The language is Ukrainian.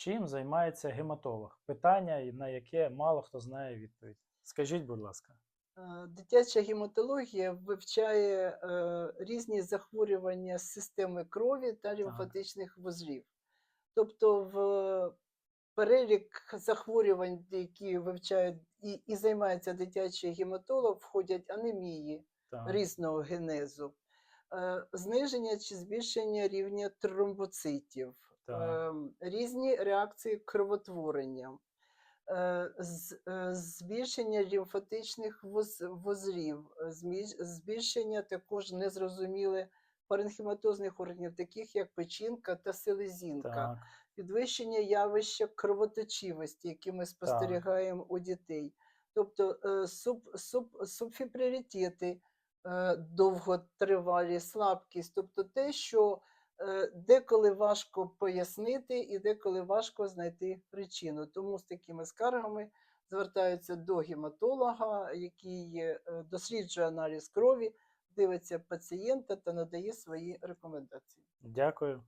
Чим займається гематолог? Питання, на яке мало хто знає відповідь. Скажіть, будь ласка. Е, Дитяча гематологія вивчає е, різні захворювання системи крові та лімфатичних вузлів. Тобто в перелік захворювань, які вивчають і, і займається дитячий гематолог, входять анемії Так, різного генезу, е, зниження чи збільшення рівня тромбоцитів, Так. ем, різні реакції кровотворення, е, з- е, збільшення лімфатичних вуз- вузлів, е, збільшення також незрозуміле паренхематозних органів, таких як печінка та селезінка, так, підвищення явища кровоточивості, які ми спостерігаємо у дітей. Тобто суб, суб, субфібрилітети, довготривалі, слабкість, тобто те, що деколи важко пояснити і деколи важко знайти причину. Тому з такими скаргами звертаються до гематолога, який е, досліджує аналіз крові, дивиться пацієнта та надає свої рекомендації. дякую.